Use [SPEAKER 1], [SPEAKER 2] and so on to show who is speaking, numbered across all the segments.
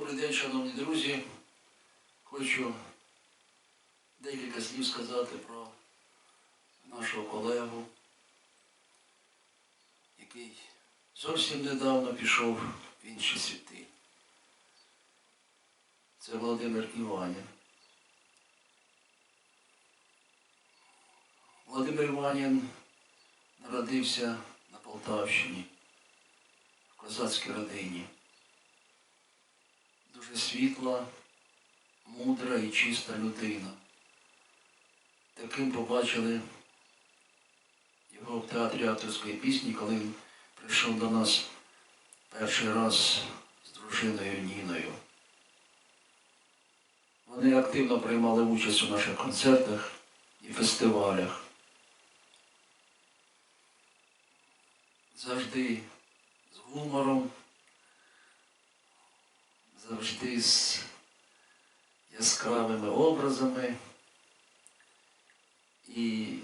[SPEAKER 1] Добрий день, шановні друзі. Хочу декілька слів сказати про нашого колегу, який зовсім недавно пішов в інші світи. Це Володимир Іванін. Володимир Іванін народився на Полтавщині, в козацькій родині. Дуже світла, мудра і чиста людина. Таким побачили його в театрі авторської пісні, коли він прийшов до нас перший раз з дружиною Ніною. Вони активно приймали участь у наших концертах і фестивалях. Завжди з гумором, завжди з яскравими образами і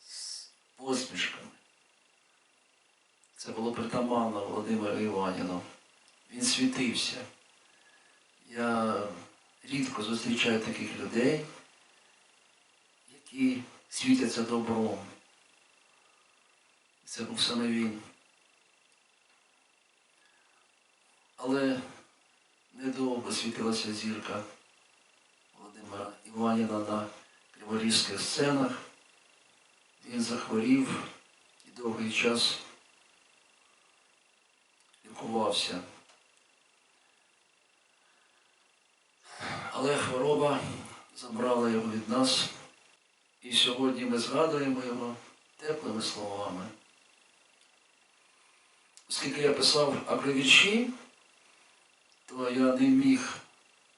[SPEAKER 1] з посмішками. Це було притаманно Володимиру Іваніну. Він світився. Я рідко зустрічаю таких людей, які світяться добром. Це був саме він. Але недовго світилася зірка Володимира Іваніна на криворізьких сценах. Він захворів і довгий час лікувався. Але хвороба забрала його від нас. І сьогодні ми згадуємо його теплими словами. Оскільки я писав агровірші, то я не міг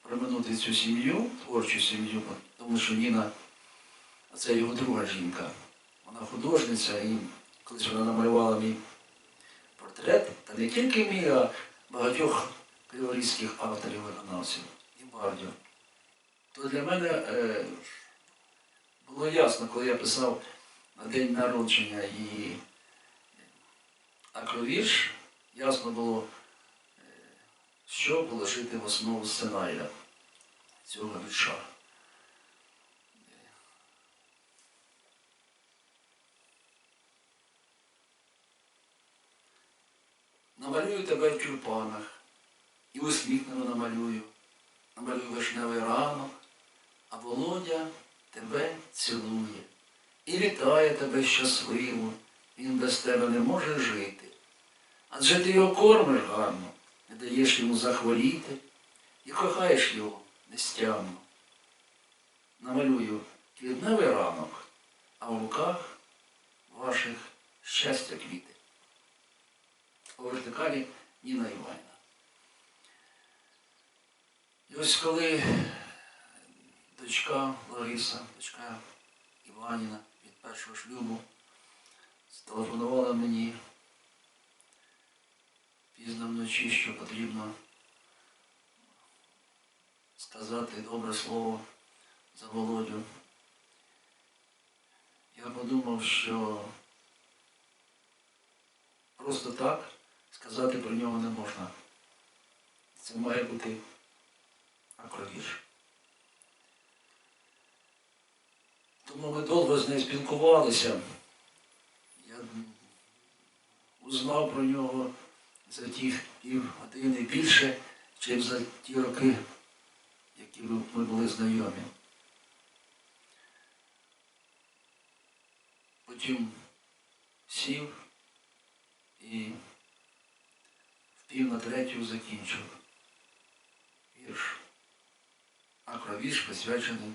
[SPEAKER 1] проминути цю сім'ю, творчу сім'ю, тому що Ніна, це його друга жінка. Вона художниця, і колись вона намалювала мій портрет, та не тільки мій, а багатьох криворізьких авторів виконавців і бардів. То для мене е, було ясно, коли я писав на день народження її акровірш, ясно було, що положити в основу сценарія цього вірша. Намалюю тебе в тюльпанах і усміхнено намалюю. Намалюю вишневий ранок, а Володя тебе цілує і вітає тебе щасливо. Він без тебе не може жити. Адже ти його кормиш гарно, не даєш йому захворіти і кохаєш його нестямно. Намалюю квітневий ранок, а в руках ваших щастя квіти. У вертикалі Ніна Іванівна. І ось коли дочка Лариса, дочка Іваніна від першого шлюбу, зателефонувала мені пізно вночі, що потрібно сказати добре слово за Володю. Я подумав, що просто так сказати про нього не можна. Це має бути акровір. Тому ми довго з нею спілкувалися. Я узнав про нього за ті пів години більше, ніж за ті роки, які ми були знайомі. Потім сів і в пів на третю закінчив вірш. Акровірш присвячений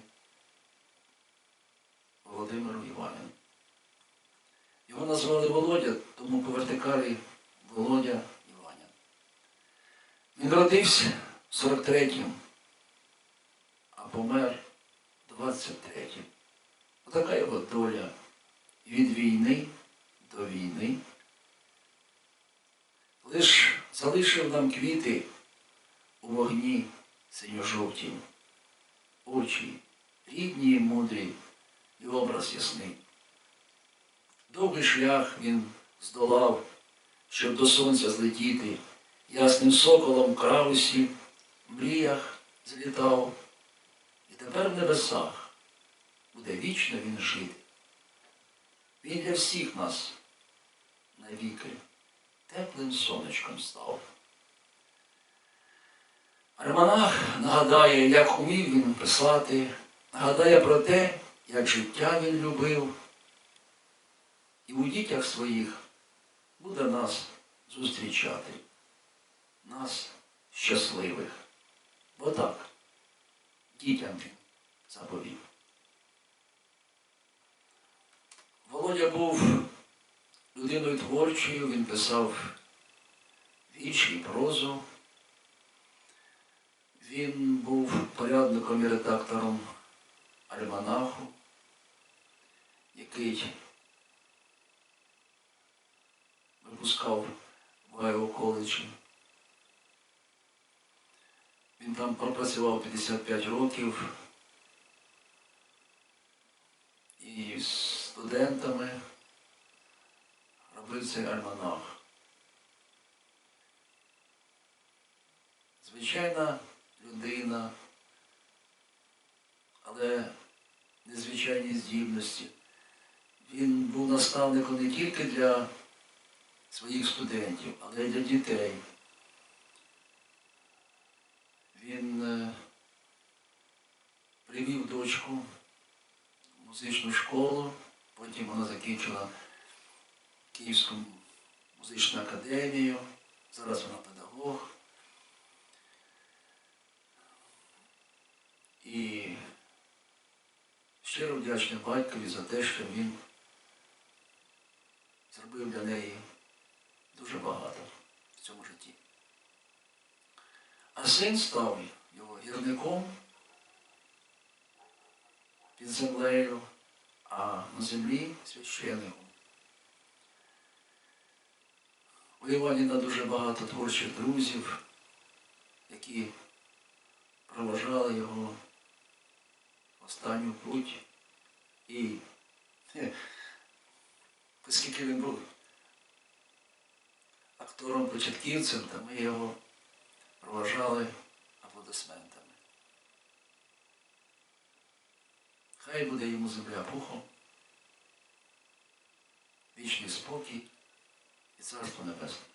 [SPEAKER 1] Володимиру Іванину. Його назвали Володя, тому по вертикалі Володя. Він родився в 43-му, а помер в 23-му. Отака його доля від війни до війни. Лиш залишив нам квіти у вогні синьо-жовті, очі рідні і мудрі і образ ясний. Довгий шлях він здолав, щоб до сонця злетіти, ясним соколом крав усі, в мріях злітав. І тепер в небесах буде вічно він жити. Він для всіх нас навіки теплим сонечком став. Альманах нагадає, як умів він писати, нагадає про те, як життя він любив, і у дітях своїх буде нас зустрічати, нас щасливих. Бо так, дітям він заповів. Володя був людиною творчою, він писав вірші і прозу. Він був порядником і редактором альманаху, який випускав в Айо коледжі. Він там пропрацював 55 років і з студентами робив цей альманах. Звичайна людина, але незвичайні здібності. Він був наставником не тільки для своїх студентів, але й для дітей. Він е, привів дочку в музичну школу, потім вона закінчила Київську музичну академію, зараз вона педагог. І щиро вдячний батькові за те, що він зробив для неї дуже багато в цьому житті. А син став його гірником під землею, а на землі священником. У Іваніна дуже багато творчих друзів, які проважали його в останню путь. І оскільки він був актором-початківцем, то ми його проважали аплодисментами. Хай буде йому земля пухом, вічний спокій і царство небесне.